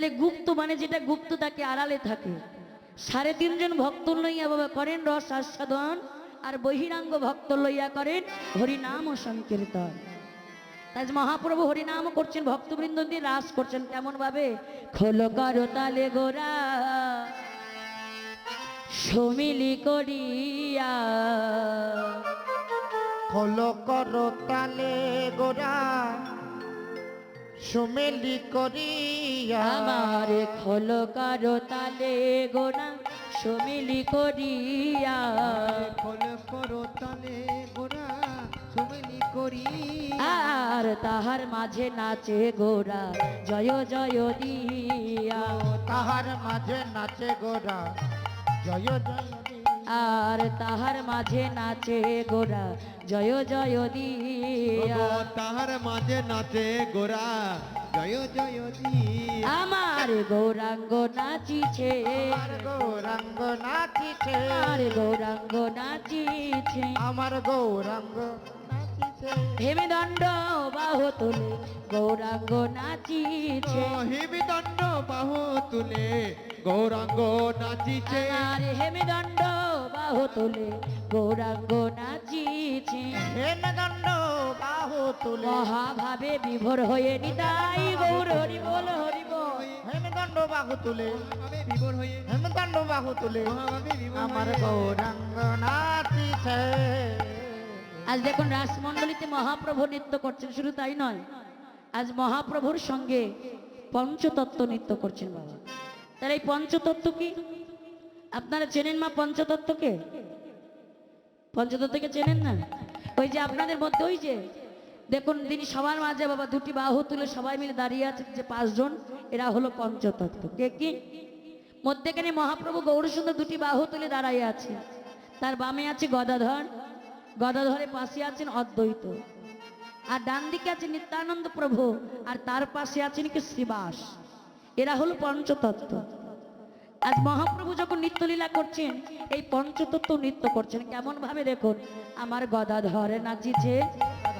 তাহলে গুপ্ত মানে যেটা গুপ্ত তাকে আড়ালে থাকে। সাড়ে তিনজন ভক্ত লইয়া বাবা করেন রস আস্বাদন, আর বহিরাঙ্গ ভক্ত লইয়া করেন হরিনাম ও সংকীর্তন। তাই মহাপ্রভু হরিনাম করছেন, ভক্তবৃন্দ দিয়ে রাস করছেন, কেমন ভাবে? তালে গোরা, সমিলি করিয়া। তালে গোরা সুমেলি করিয়া আমার খোল করো তালে গোরা সমিলি করিয়া খোল করো তালে গোরা সুমিলি করি আর তাহার মাঝে নাচে গোরা জয় জয় দিয়া তাহার মাঝে নাচে গোরা জয় জয় দিয়া। আর তাহার মাঝে নাচে গোরা। জয় জয় দিয়া। তাহার মাঝে নাচে গোরা। জয় জয় দি আমার গৌরাঙ্গ নাচিছে। আমার গৌরাঙ্গ নাচিছে। আর গৌরাঙ্গ নাচিছে। আমার গৌরাঙ্গ হেমেদণ্ড বাহ তোলে গৌরাঙ্গ নাচিছে। হিবিদণ্ড বাহু তুলে গৌরাঙ্গ নাচিছে। আর হেমেদণ্ড বাহ তোলে গৌরাঙ্গ নাচিছে হেমদণ্ড বাহু তুলে মহাভাবে বিভোর হয়ে নিতাই গৌর হরি বল হরি বল হেমদণ্ড বাহু তুলে মহাভাবে বিভোর হয়ে হেমদণ্ড বাহু তুলে আমার গৌরাঙ্গ নাচিছে। আজ দেখুন রাসমণ্ডলীতে মহাপ্রভু নৃত্য করছেন শুধু তাই নয় আজ মহাপ্রভুর সঙ্গে পঞ্চতত্ত্ব নৃত্য করছেন বাবা। তাহলে এই পঞ্চতত্ত্ব কি? আপনারা চেনেন মা পঞ্চতত্ত্বকে পঞ্চতত্ত্বকে চেনেন না? ওই যে আপনাদের মধ্যে ওই যে, দেখুন তিনি সবার মাঝে বাবা দুটি বাহু তুলে সবাই মিলে দাঁড়িয়ে আছে যে পাঁচজন, এরা হলো পঞ্চতত্ত্ব। কে কি? মধ্যেখানে মহাপ্রভু গৌরসুন্দর দুটি বাহু তুলে দাঁড়াইয়ে আছে তার বামে আছে গদাধর, গদাধরের পাশে আছেন অদ্বৈত। আর ডান দিকে আছে নিত্যানন্দ প্রভু, আর তার পাশে আছেন কি শ্রীবাস। এরা হলো পঞ্চতত্ত্ব। আজ মহাপ্রভু যখন নৃত্যলীলা করছেন এই পঞ্চতত্ত্ব নৃত্য করছেন কেমন ভাবে দেখুন? আমার গদাধর নাচিছে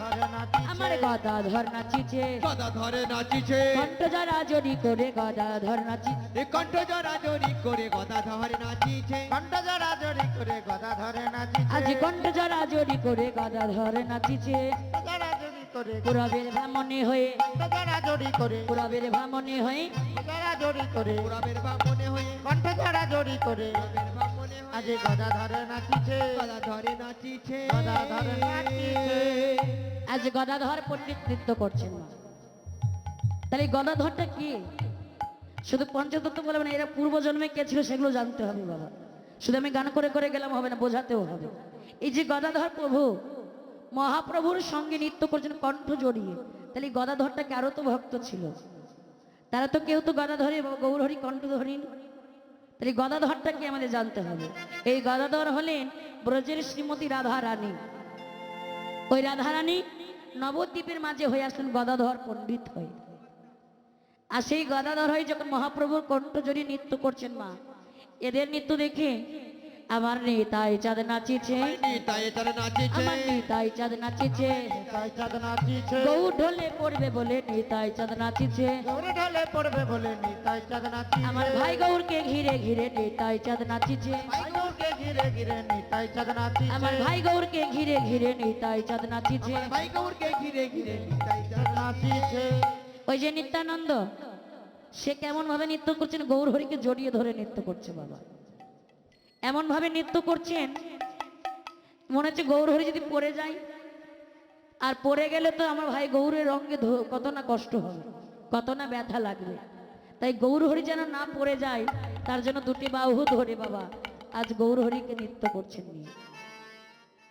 ধরে নাচিছে আমার গদাধর নাচিছে। গদা ধরে নাচিছে। কণ্ঠজরা জড়ি করে গদাধর নাচি এ কণ্ঠ জরা জরি করে গদা ধরে নাচিছে। কণ্ঠ জরা জড়ি করে গদা ধরে নাচিছে। আজ কণ্ঠজরা জড়ি করে গদাধর নাচিছে। জরা জড়ি করে। পুরবের ভামনে হয়ে জরা জড়ি করে। পুরবের ভামনে হয়ে জরা জড়ি করে। পুরাবের বামনে হয়ে কণ্ঠ জরা জড়ি করে। আজ গদা ধরে নাচিছে। গদা ধরে নাচিছে। গদা ধরে নাচিছে। আজ গদাধর পণ্ডিত নৃত্য করছেন মা তাহলে এই গদাধরটা কি? শুধু পঞ্চতত্ত্ব বলে মানে এরা পূর্বজন্মে কে ছিল সেগুলো জানতে হবে বাবা। শুধু আমি গান করে করে গেলাম হবে না বোঝাতেও হবে। এই যে গদাধর প্রভু মহাপ্রভুর সঙ্গে নৃত্য করছেন কণ্ঠ জড়িয়ে। তাহলে গদাধরটা কারও তো ভক্ত ছিল। তারা তো কেউ তো গদাধরে গৌরহরি কণ্ঠ ধরিনি তাহলে গদাধরটা কি আমাদের জানতে হবে। এই গদাধর হলেন ব্রজের শ্রীমতী রাধা রানী ওই রাধারানী নবদ্বীপের মাঝে হয়ে আসলেন গদাধর পণ্ডিত হয়ে। আর সেই গদাধর হয়ে যখন মহাপ্রভুর কণ্ঠ জড়িয়ে নৃত্য করছেন মা, এদের নৃত্য দেখে আমার নেতাই চাঁদ নাচিছে নিতাই তারা নাচিছে আমার নেতাই চাঁদ নাচিছে তাই চাঁদ নাচিছে গৌ ঢোলে পড়বে বলে নেতাই চাঁদ নাচিছে গৌরে ঢলে পড়বে বলে নিতাই চাঁদ নাচিছে আমার ভাই গৌরকে ঘিরে ঘিরে নেতাই চাঁদ নাচিছে ভাই গৌরকে ঘিরে ঘিরে নিতাই চাঁদ নাচিছে আমার ভাই গৌরকে ঘিরে ঘিরে নেতাই চাঁদ নাচিছে ভাই গৌরকে ঘিরে ঘিরে নিতাই চাঁদ নাচিছে ওই যে নিত্যানন্দ সে কেমন ভাবে নৃত্য করছেন গৌর হরিকে জড়িয়ে ধরে নৃত্য করছে বাবা এমন ভাবে নৃত্য করছেন, মনে হচ্ছে গৌর হরি যদি পড়ে যায়, আর পড়ে গেলে তো আমার ভাই গৌরের রঙে কত না কষ্ট হবে কত না ব্যথা লাগবে। তাই গৌর হরি যেন না পড়ে যায়, তার জন্য দুটি বাহু ধরে বাবা, আজ গৌর হরিকে নৃত্য করছেন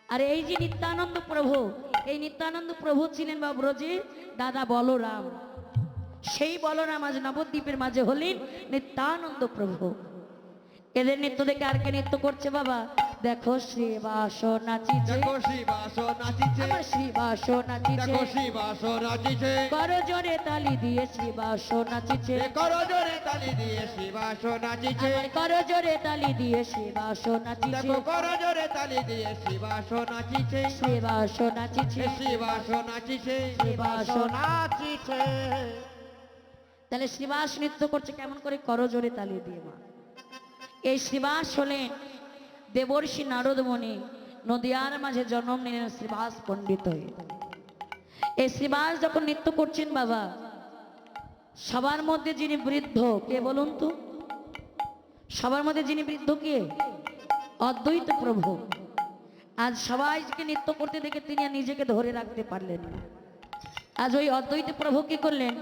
আর এই যে নিত্যানন্দ প্রভু, এই নিত্যানন্দ প্রভু ছিলেন বা ব্রজে, দাদা বলরাম। সেই বলরাম আজ নবদ্বীপের মাঝে হলেন নিত্যানন্দ প্রভু। এদের নৃত্য দেখে আর কে নৃত্য করছে বাবা দেখো শ্রীবাস নাচিছে দেখো নাচিছে শ্রীবাস নাচিছে দেখো নাচিছে কর জোরে তালি দিয়ে শ্রীবাস নাচিছে করো জোরে তালি দিয়ে নাচিছে কর জোরে তালি দিয়ে শ্রীবাস নাচিছে দেখো করো জোরে তালি দিয়ে নাচিছে শ্রীবাস নাচিছে এ শিবাস নাচিছে শ্রীবাস নাচিছে তাহলে শ্রীবাস নৃত্য করছে কেমন করে করজোরে তালি দিয়ে মা এই শ্রীবাস হলেন দেবর্ষি নারদমণি নদিয়ার মাঝে জন্ম নিলেন শ্রীবাস পণ্ডিত হয়ে। এই শ্রীবাস যখন নৃত্য করছেন বাবা, সবার মধ্যে যিনি বৃদ্ধ, কে বলুন তো? সবার মধ্যে যিনি বৃদ্ধ কে? অদ্বৈত প্রভু। আজ সবাইকে নৃত্য করতে দেখে তিনি নিজেকে ধরে রাখতে পারলেন আজ ওই অদ্বৈত প্রভু কি করলেন?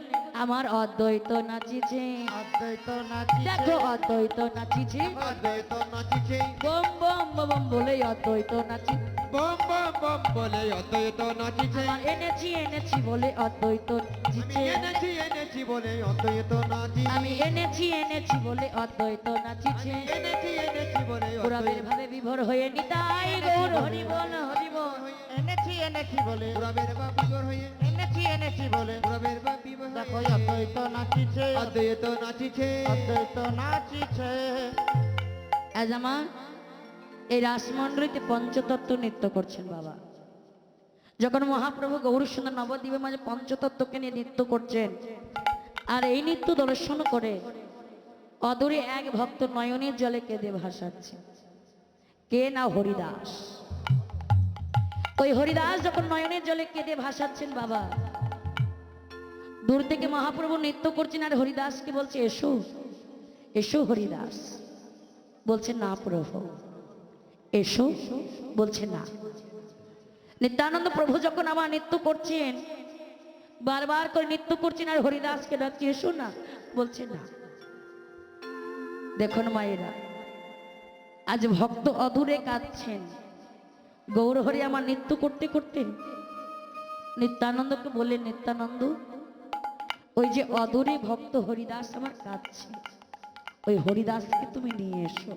আমার অদ্বৈত নাচিছে অদ্বৈত নাচিছে দেখো অদ্বৈত নাচিছে অদ্বৈত নাচিছে বম বম বম বলে অদ্বৈত নাচি। বম বম বম বলে অদ্বৈত নাচিছে। আমার এনেছি এনেছি বলে অদ্বৈত নাচিছে। এনেছি এনেছি বলে অদ্বৈত নাচি আমি এনেছি এনেছি বলে অদ্বৈত নাচিছে। এনেছি এনেছি বলে পুরাবের ভাবে বিভোর হয়ে নিতাই গৌর হরিবল হরিবল। এনেছি এনেছি বলে পুরাবের বা বিগর হয়ে এনেছি এনেছি বলে পুরাবের দেখো হয়ে অদ্বৈত নাচিছে। অদ্বৈত নাচিছে। অদ্বৈত নাচিছে। আজ আমার এই রাসমণ্ডলীতে পঞ্চতত্ত্ব নৃত্য করছেন বাবা। যখন মহাপ্রভু গৌর সুন্দর নবদ্বীপের মাঝে পঞ্চতত্ত্বকে নিয়ে নৃত্য করছেন, আর এই নৃত্য দর্শন করে অদূরে এক ভক্ত নয়নের জলে কেঁদে ভাসাচ্ছে। কে না হরিদাস? ওই হরিদাস যখন নয়নের জলে কেঁদে ভাসাচ্ছেন বাবা, দূর থেকে মহাপ্রভু নৃত্য করছেন আর হরিদাসকে বলছে, এসো এসো হরিদাস। বলছে, না প্রভু। এসো, বলছে না। নিত্যানন্দ প্রভু যখন আমার নৃত্য করছেন, বারবার করে নৃত্য করছেন আর হরিদাসকে ডাকছে এসো না, বলছে না। দেখুন মায়েরা, আজ ভক্ত অধুরে কাঁদছেন। গৌর হরি আমার নৃত্য করতে করতে নিত্যানন্দকে বললেন, নিত্যানন্দ, ওই যে অদূরে ভক্ত হরিদাস আমার কাঁদছে। ওই হরিদাসকে তুমি নিয়ে এসো।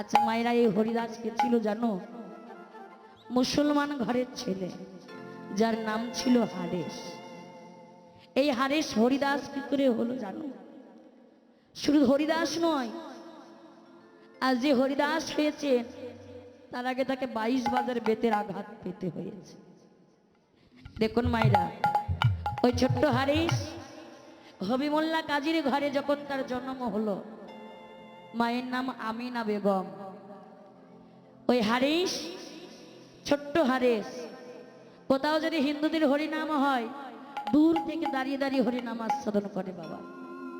আচ্ছা মায়েরা, এই হরিদাস কে ছিল জানো? মুসলমান ঘরের ছেলে, যার নাম ছিল হারেশ। এই হারেশ হরিদাস কি করে হলো জানো? শুধু হরিদাস নয়, আর যে হরিদাস হয়েছে, তার আগে তাকে বাইশ বাজার বেতের আঘাত পেতে হয়েছে। দেখুন মায়েরা, ওই ছোট্ট হারিস হবিমুল্লা কাজীর ঘরে যখন তার জন্ম হলো মায়ের নাম আমিনা বেগম। ওই হারিস, ছোট্ট হারিস, কোথাও যদি হিন্দুদের হরিনাম হয়, দূর থেকে দাঁড়িয়ে দাঁড়িয়ে হরিনাম আস্বাদন করে বাবা।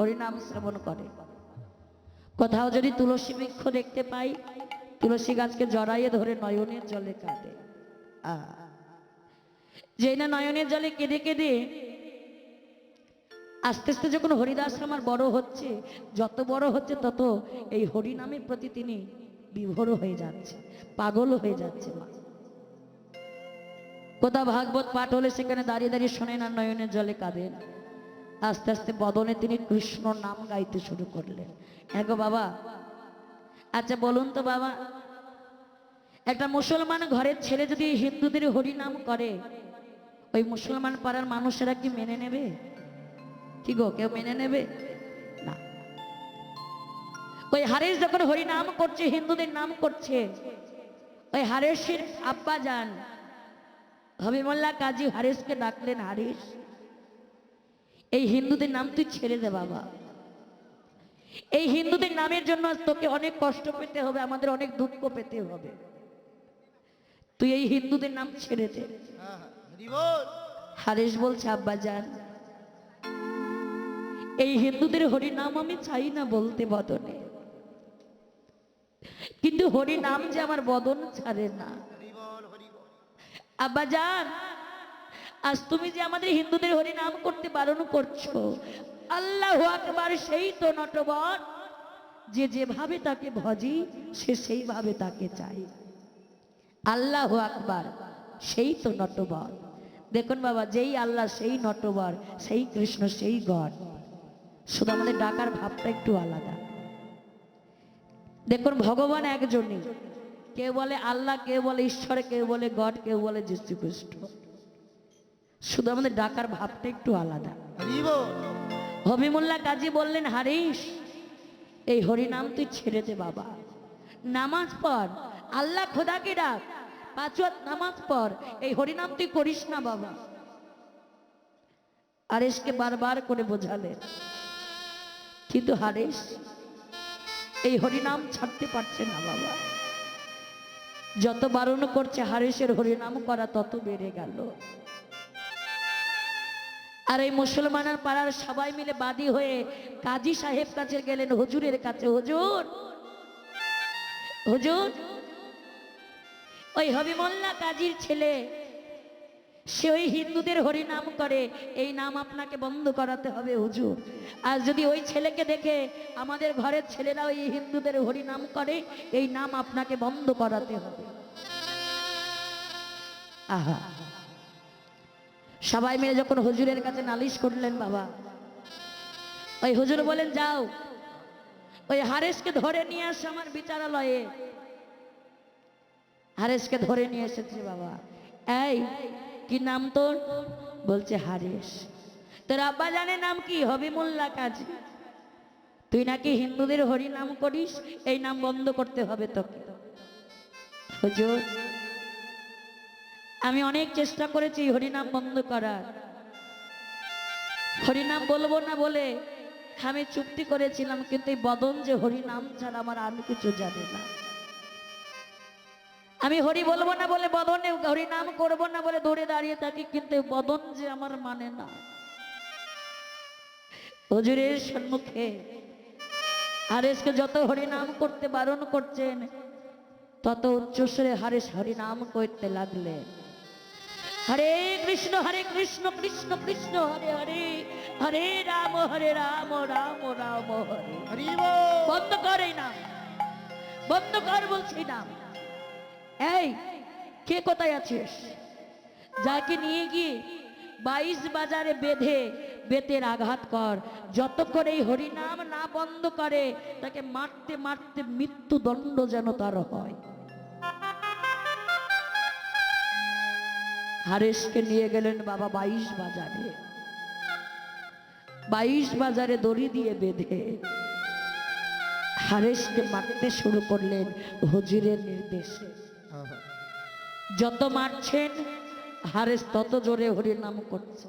হরিনাম শ্রবণ করে। কোথাও যদি তুলসী বৃক্ষ দেখতে পাই, তুলসী গাছকে জড়াইয়ে ধরে নয়নের জলে কাঁদে। যেই না নয়নের জলে কেঁদে কেঁদে আস্তে আস্তে যখন হরিদাস আমার বড় হচ্ছে, যত বড় হচ্ছে তত এই হরিনামের প্রতি তিনি বিভোর হয়ে যাচ্ছে, পাগল হয়ে যাচ্ছে মা। কোথাও ভাগবত পাঠ হলে সেখানে দাঁড়িয়ে দাঁড়িয়ে শোনেন আর নয়নের জলে কাঁদেন আস্তে আস্তে বদনে তিনি কৃষ্ণ নাম গাইতে শুরু করলেন। হ্যাঁ গো বাবা। আচ্ছা বলুন তো বাবা, একটা মুসলমান ঘরের ছেলে যদি হিন্দুদের হরিনাম করে, ওই মুসলমান পাড়ার মানুষেরা কি মেনে নেবে? কি গো কেউ মেনে নেবে? না। ওই হারেস যখন হরিনাম করছে হিন্দুদের নাম করছে ওই হারেসের আব্বা যান হবিমল্লা কাজী হারেসকে ডাকলেন হারিস এই হিন্দুদের নাম তুই ছেড়ে দে বাবা। এই হিন্দুদের নামের জন্য আজ তোকে অনেক কষ্ট পেতে হবে আমাদের অনেক দুঃখ পেতে হবে। তুই এই হিন্দুদের নাম ছেড়ে দে। হারেশ বলছে আব্বা যান। এই হিন্দুদের হরি নাম আমি চাই না বলতে বদনে কিন্তু হরি নাম যে আমার বদন ছাড়ে না। আব্বা যান আজ তুমি যে আমাদের হিন্দুদের হরি নাম করতে বারণ করছ, আল্লাহ আকবার সেই তো নটবর যে যেভাবে তাকে ভজি, সে সেইভাবে তাকে চাই আল্লাহ আকবার সেই তো নটবর দেখুন বাবা, যেই আল্লাহ সেই নটবর সেই কৃষ্ণ সেই গড। শুধু আমাদের ডাকার ভাবটা একটু আলাদা। দেখুন, ভগবান একজনই। কেউ বলে আল্লাহ, কেউ বলে ঈশ্বর, কেউ বলে গড, কেউ বলে যীশু খ্রিস্ট শুধু আমাদের ডাকার ভাবটা একটু আলাদা। হবিমুল্লা কাজী বললেন, হারিস, এই হরিনাম তুই ছেড়ে দে বাবা। নামাজ পড়, আল্লাহ খোদাকে ডাক। পাঁচ ওয়াক্ত নামাজ পড়, এই হরিনাম তুই করিস না বাবা। হারেসকে বারবার করে বোঝালেন। কিন্তু হারেস এই হরিনাম ছাড়তে পারছে না বাবা। যত বারণ করছে হারেসের হরিনাম করা তত বেড়ে গেল। আর এই মুসলমানের পাড়ার সবাই মিলে বাদী হয়ে কাজী সাহেব কাছে গেলেন, হুজুরের কাছে, হুজুর হুজুর, ওই হবিমল্লা কাজীর ছেলে সে ওই হিন্দুদের হরিনাম করে। এই নাম আপনাকে বন্ধ করাতে হবে, হুজুর। আর যদি ওই ছেলেকে দেখে আমাদের ঘরের ছেলেরা ওই হিন্দুদের হরিনাম করে, এই নাম আপনাকে বন্ধ করাতে হবে। আহা। সবাই মিলে যখন হুজুরের কাছে নালিশ করলেন বাবা, ওই হুজুর বলেন, যাও, ওই হারেসকে ধরে নিয়ে আসো আমার বিচারালয়ে। হারেসকে ধরে নিয়ে এসেছে বাবা। এই কি নাম তোর? বলছে হারেস তোর আব্বা জানে নাম কি? হবি মোল্লা কাজী। তুই নাকি হিন্দুদের হরি নাম করিস? এই নাম বন্ধ করতে হবে তোকে। হুজুর, আমি অনেক চেষ্টা করেছি হরিনাম বন্ধ করার। হরিনাম বলব না বলে আমি চুক্তি করেছিলাম, কিন্তু এই বদন যে হরিনাম ছাড়া আমার আর কিছু জানে না। আমি হরি বলব না বলে বদনে হরি নাম করব না বলে দৌড়ে দাঁড়িয়ে থাকি কিন্তু বদন যে আমার মানে না। হজুরের সম্মুখে। হারেসকে যত হরি নাম করতে বারণ করছেন তত উচ্চস্বরে হারেস হরি নাম করতে লাগলেন হরে কৃষ্ণ হরে কৃষ্ণ কৃষ্ণ কৃষ্ণ হরে হরে হরে রাম হরে রাম রাম রাম হরে। হরি বন্ধ করে নাম। বন্ধ কর বলছি নাম। এই, কে কোথায় আছিস? যাকে নিয়ে গিয়ে বাইশ বাজারে বেঁধে বেতের আঘাত কর। যতক্ষণ এই হরিনাম না বন্ধ করে, তাকে মারতে মারতে মৃত্যু দণ্ড যেন তার হয়। হারেসকে নিয়ে গেলেন বাবা বাইশ বাজারে। বাইশ বাজারে দড়ি দিয়ে বেঁধে হারেসকে মারতে শুরু করলেন হজিরের নির্দেশে। যত মারছেন, হারেস তত জোরে হরিনাম করছে।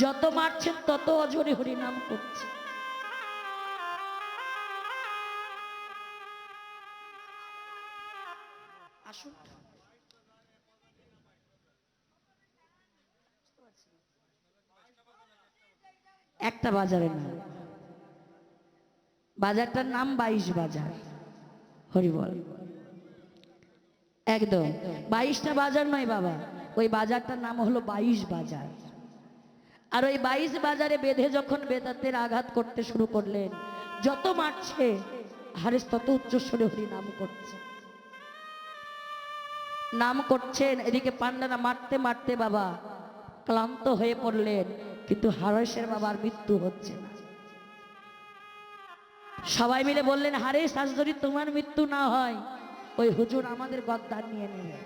যত মারছেন, তত অজোরে হরিনাম করছে। আসুন। একটা বাজারে না বাজারটার নাম বাইশ বাজার। হরিবল একদম। বাইশটা বাজার নয় বাবা। ওই বাজারটার নাম হলো বাইশ বাজার। আর ওই বাইশ বাজারে বেঁধে যখন বেদাতের আঘাত করতে শুরু করলেন, যত মারছে, হারেস তত উচ্চস্বরে হরি নাম করছে। নাম করছেন, এদিকে পান্ডারা মারতে মারতে বাবা ক্লান্ত হয়ে পড়লেন, কিন্তু হারেসের বাবার মৃত্যু হচ্ছে না। সবাই মিলে বললেন, হারেস, আজ যদি তোমার মৃত্যু না হয় ওই হুজুর আমাদের গদ্দার নিয়ে নেবে।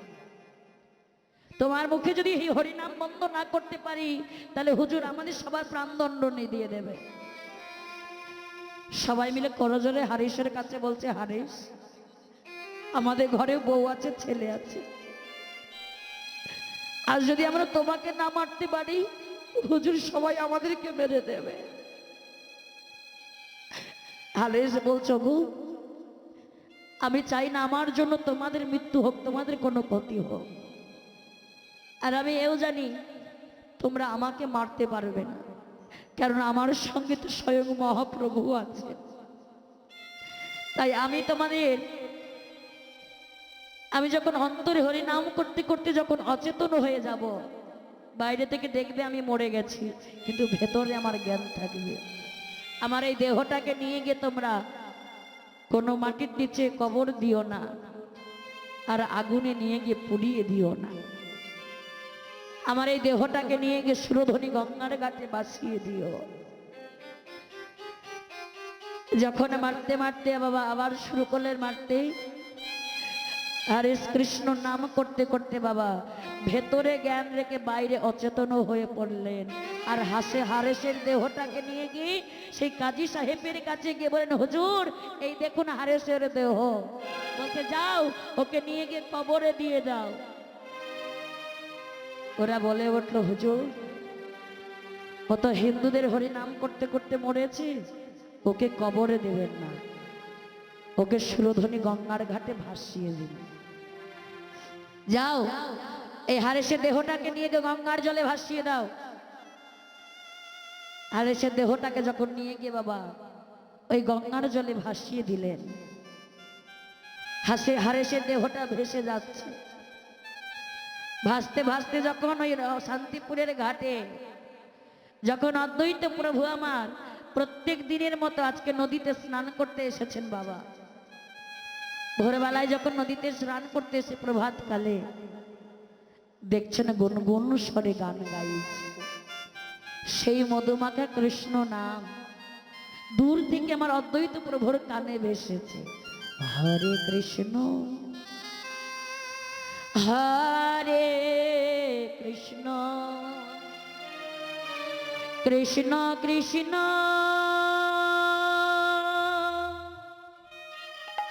তোমার মুখে যদি এই হরিনাম বন্ধ না করতে পারি, তাহলে হুজুর আমাদের সবার প্রাণদণ্ড নিয়ে দিয়ে দেবে। সবাই মিলে করজোরে হারিসের কাছে বলছে, হারিস, আমাদের ঘরে বউ আছে, ছেলে আছে। আর যদি আমরা তোমাকে না মারতে পারি, হুজুর সবাই আমাদেরকে মেরে দেবে। হারিস বলছো গো আমি চাই না আমার জন্য তোমাদের মৃত্যু হোক, তোমাদের কোনো ক্ষতি হোক। আর আমি এও জানি, তোমরা আমাকে মারতে পারবে না কারণ আমার সঙ্গে তো স্বয়ং মহাপ্রভু আছে। তাই আমি তোমাদের, আমি যখন অন্তরে হরি নাম করতে করতে যখন অচেতন হয়ে যাব, বাইরে থেকে দেখবে আমি মরে গেছি, কিন্তু ভেতরে আমার জ্ঞান থাকবে। আমার এই দেহটাকে নিয়ে গিয়ে তোমরা কোনো মাটির নিচে কবর দিও না, আর আগুনে নিয়ে গিয়ে পুড়িয়ে দিও না। আমার এই দেহটাকে নিয়ে গিয়ে সুরধনী গঙ্গার ঘাটে বাসিয়ে দিও। যখন মারতে মারতে বাবা আবার শুরু করলেন মারতে হারেস কৃষ্ণ নাম করতে করতে বাবা, ভেতরে জ্ঞান রেখে বাইরে অচেতন হয়ে পড়লেন। আর হাসে হারেসের দেহটাকে নিয়ে গিয়ে সেই কাজী সাহেবের কাছে গিয়ে বলেন, হুজুর, এই দেখুন হারেসের দেহ। বলতে যাও, ওকে নিয়ে গিয়ে কবরে দিয়ে দাও। ওরা বলে উঠল, হুজুর কত হিন্দুদের হরি নাম করতে করতে মরেছে, ওকে কবরে দেবেন না। ওকে সুরধনী গঙ্গার ঘাটে ভাসিয়ে দিন। যাও, এই হারেসের দেহটাকে নিয়ে গিয়ে গঙ্গার জলে ভাসিয়ে দাও। হারেসের দেহটাকে যখন নিয়ে গিয়ে বাবা, ওই গঙ্গার জলে ভাসিয়ে দিলেন। হাসে হারেসের দেহটা ভেসে যাচ্ছে। ভাসতে ভাসতে যখন ওই শান্তিপুরের ঘাটে, যখন অদ্বৈত প্রভু আমার প্রত্যেক দিনের মতো আজকে নদীতে স্নান করতে এসেছেন বাবা ভোরবেলায় যখন নদীতে স্নান করতে এসে প্রভাত কালে, দেখছেন গুনগুন স্বরে গান গাইছে। সেই মধুমাখা কৃষ্ণ নাম দূর থেকে আমার অদ্বৈত প্রভুর কানে ভেসেছে। হরে কৃষ্ণ হরে কৃষ্ণ কৃষ্ণ কৃষ্ণ।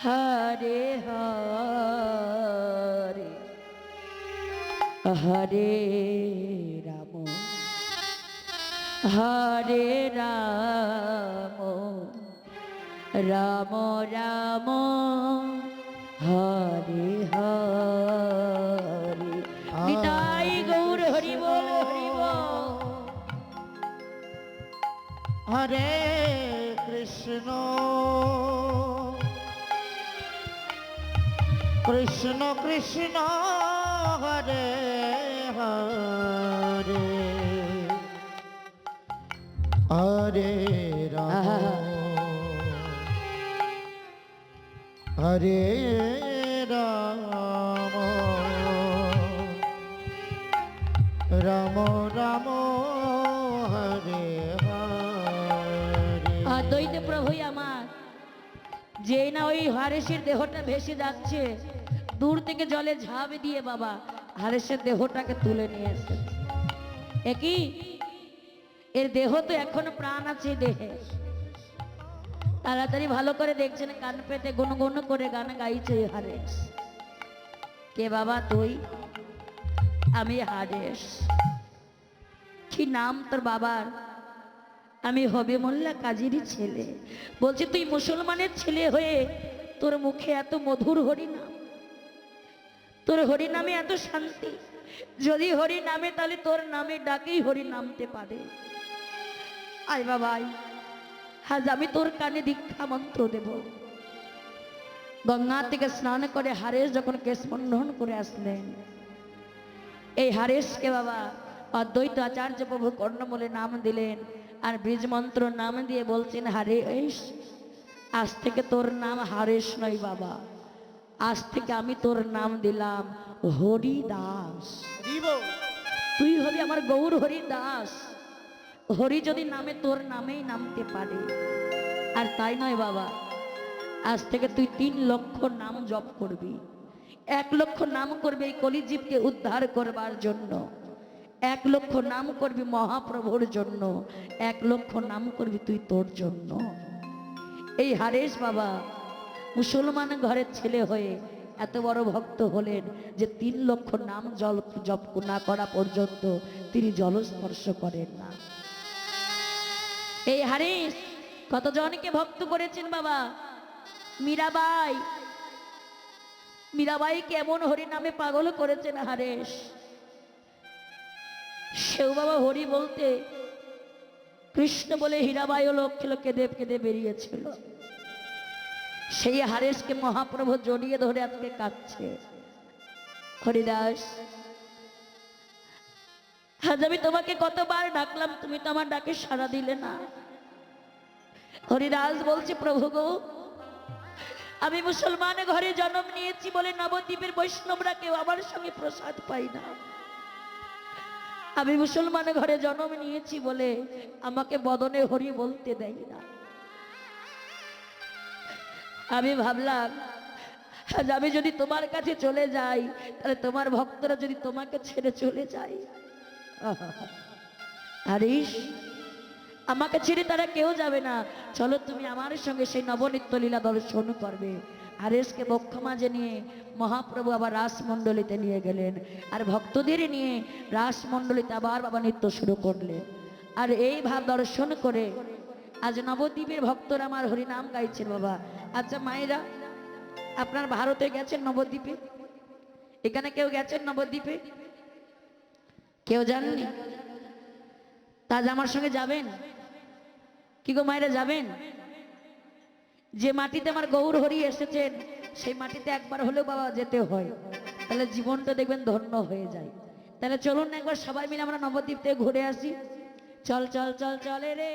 হরে হরে হরে রাম হরে রাম রাম রাম, হরে হরে। নিতাই গৌর হরি বল, হরি হরে কৃষ্ণ। কৃষ্ণ কৃষ্ণ হরে হরে। হরে রাম। হরে রাম। রাম রাম হরে হরে। অদ্বৈত প্রভুই আমার। যে না ওই হারেসের দেহটা ভেসে যাচ্ছে। দূর থেকে জলে ঝাঁপ দিয়ে বাবা হারেসের দেহটাকে তুলে নিয়ে এসেছে। একই এর দেহ তো এখন প্রাণ আছে দেহে। তাড়াতাড়ি ভালো করে দেখছেন, কান পেতে গুনগুন করে গান গাইছে হারেস কে বাবা তুই? আমি হারেস কি নাম তোর বাবার? আমি হবে মোল্লা কাজেরই ছেলে। বলছে, তুই মুসলমানের ছেলে হয়ে তোর মুখে এত মধুর হরিনাম তোর হরিনামে এত শান্তি। যদি হরি নামে তাহলে তোর নামে ডাকেই হরি নামতে পারে। আয় বাবা, আয়। আজ আমি তোর কানে দীক্ষা মন্ত্র দেব। গঙ্গা থেকে স্নান করে হারেস যখন কেশমন্ডন করে আসলেন। এই হারেসকে বাবা অদ্বৈত আচার্য প্রভু কর্ণ বলে নাম দিলেন আর বীজ মন্ত্র নাম দিয়ে বলছেন হারেস আজ থেকে তোর নাম হারেস নয় বাবা। আজ থেকে আমি তোর নাম দিলাম হরি দাস তুই হবি আমার গৌর হরি দাস হরি যদি নামে তোর নামেই নামতে পারে। আর তাই নয় বাবা আজ থেকে তুই তিন লক্ষ নাম জপ করবি। এক লক্ষ নাম করবি এই কলিজীবকে উদ্ধার করবার জন্য। এক লক্ষ নাম করবি মহাপ্রভুর জন্য। এক লক্ষ নাম করবি তুই তোর জন্য। এই হারেশ বাবা মুসলমান ঘরের ছেলে হয়ে এত বড় ভক্ত হলেন যে তিন লক্ষ নাম জল জপ না করা পর্যন্ত তিনি জলস্পর্শ করেন না। এই হারিস, কতজনকে ভক্ত করেছেন বাবা? মীরাবাই। মীরাবাই কেমন হরি নামে পাগল করেছেন হারেশ সেও বাবা হরি বলতে কৃষ্ণ বলে হীরাবাই ও লক্ষ দেব কেঁদে বেরিয়েছিল। সেই হারেশকে মহাপ্রভু জড়িয়ে ধরে আজকে কাঁদছে। হরিদাস, আজ আমি তোমাকে কতবার ডাকলাম, তুমি তো আমার ডাকে সাড়া দিলে না। হরিদাস বলছে, প্রভু গো, আমি মুসলমান ঘরে জন্ম নিয়েছি বলে নবদ্বীপের বৈষ্ণবরা কেউ আমার সঙ্গে প্রসাদ পাই না। আমি মুসলমান ঘরে জন্ম নিয়েছি বলে আমাকে বদনে হরি বলতে দেয় না। আমি ভাবলাম আমি যদি তোমার কাছে চলে যাই, তাহলে তোমার ভক্তরা যদি তোমাকে ছেড়ে চলে যায়। আমাকে ছেড়ে তারা কেউ যাবে না। চলো তুমি আমার সঙ্গে সেই নবনিত্য লীলা দর্শন করবে। হারেসকে বক্ষ মাঝে নিয়ে মহাপ্রভু আবার রাসমণ্ডলীতে নিয়ে গেলেন। আর ভক্তদের নিয়ে রাসমণ্ডলীতে আবার বাবা নৃত্য শুরু করলেন। আর এই ভাব দর্শন করে আজ নবদ্বীপের ভক্তরা আমার হরিনাম গাইছেন বাবা। আচ্ছা মায়েরা, আপনার ভারতে গেছেন নবদ্বীপে? এখানে কেউ গেছেন নবদ্বীপে? কেউ জাননি তা আজ আমার সঙ্গে যাবেন? কি গো মায়েরা, যাবেন? যে মাটিতে আমার গৌর হরি এসেছেন, সেই মাটিতে একবার হলেও বাবা যেতে হয়। তাহলে জীবনটা দেখবেন ধন্য হয়ে যায়। তাহলে চলুন একবার সবাই মিলে আমরা নবদ্বীপ থেকে ঘুরে আসি। চল চল চল, চলে রে।